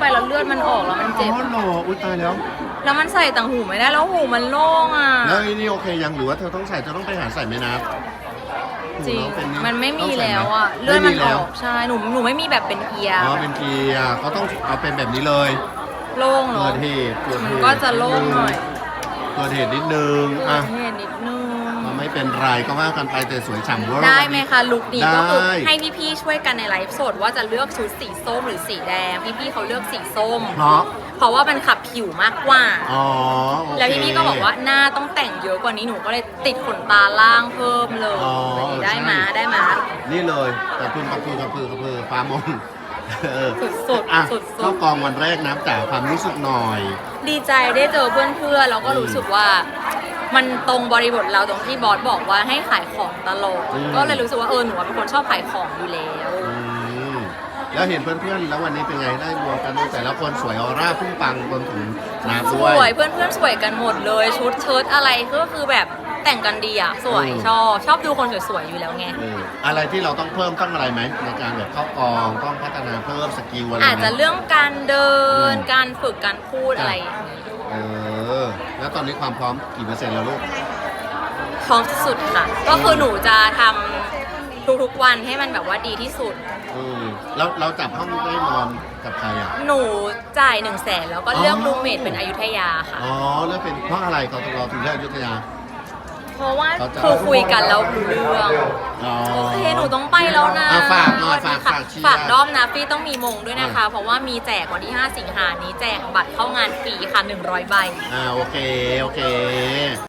ไปแล้วเลือดมันออกแล้วมันอ๋เจ็บอเหรออุ้ยตายแล้ว แล้วมันใส่ต่างหูไม่ได้แล้วหูมันโล่งอะ แล้วไอ้นี่โอเคยังหรือว่าเธอต้องใส่เธอต้องไปหาใส่ไหมนะจริงหูองเป็นมันไม่มีต้องใส่แล้วไหอะ เลือดมันไออกใช่ หนูหนูไม่มีแบบเป็นเอียร์ อ๋อเป็นเกียร์เขาต้องเอาเป็นแบบนี้เลย โล่งเกิเนาะดเหตุเกิดมัเหนตุก็จะโล่งหน่อยเกิดเหตุนิดนึงเกิอะดเหตุนิดนึงมัน ไม่เป็นไรก็ว่ากันไปแต่สวยฉ่ำเวอร์ได้ไหมคะลุคนี้ก็คือได้ ให้พี่ๆช่วยกันในไลฟ์สดว่าจะเลือกชุดสีส้มหรือสีแดง พี่ๆเขาเลือกสีส้ม เพราะเพราะว่ามันขับผิวมากกว่า อ๋อโอเค แล้วพี่ๆก็บอกว่าหน้าต้องแต่งเยอะกว่านี้หนูก็เลยติดขนตาล่างเพิ่มเลยอ๋อได้มาใช่ ได้มานี่เลยกระพือกระพือกระพือกระพือฟ้ามนเออสุดๆอะสุดๆเข้ากองวันแรกน้ำจ๋าความรู้สึกหน่อย ดีใจได้เจอเพื่อนๆแล้วก็รู้สึกว่า มันตรงบริบทเราตรงที่บอสบอกว่าให้ขายของตลก อืม ก็เลยรู้สึกว่าเออหนูเป็นคนชอบขายของอยู่แล้ว อืมแล้วเห็นเพื่อนๆ แล้ววันนี้เป็นไงได้รวมกันด้วยแต่ละคนสวยออร่าพุ่งปังรวมถึงน้ำสด้วยวยเพื่อนๆสวยกันหมดเลย ชุดเชิ้ตอะไรก็คือแบบแต่งกันดีอะสวยอืม ชอบชอบดูคนสวยๆอยู่แล้วไง เอออะไรที่เราต้องเพิ่มต้องอะไรไหมในการแบบเข้ากองต้องพัฒนาเพิ่มสกิลอะไรไหมอาจจะเรื่องการเดินอืมการฝึกการพูดอะไรอย่างนี้เออ แล้วตอนนี้ความพร้อมกี่เปอร์เซ็นต์แล้วลูก พร้อมสุดๆค่ะ ก็คือหนูจะทำทุกๆวันให้มันแบบว่าดีที่สุด อืมแล้วเราจับห้องได้นอนกับใครอะ หนูจ่ายหนึ่งแสนแล้วก็เลือกอ๋อ รูมเมทเป็นอยุธยาค่ะ อ๋อแล้วเป็นเพราะอะไรเขาถึงเราถึงเลือกอยุธยา เพราะว่าเขาจะ คือคุยกันแล้วรู้เรื่องอ๋อ โอเคหนูต้องไปแล้วนะอะฝากหน่อยสวัสดีฝากค่ะฝากเชียร์ ฝากด้อมนะฟี่ต้องมีมงด้วยนะคะอะเพราะว่ามีแจกวันที่ 5 สิงหานี้แจกบัตรเข้างานฟรีค่ะ 100 ใบ อ่าโอเค โอเค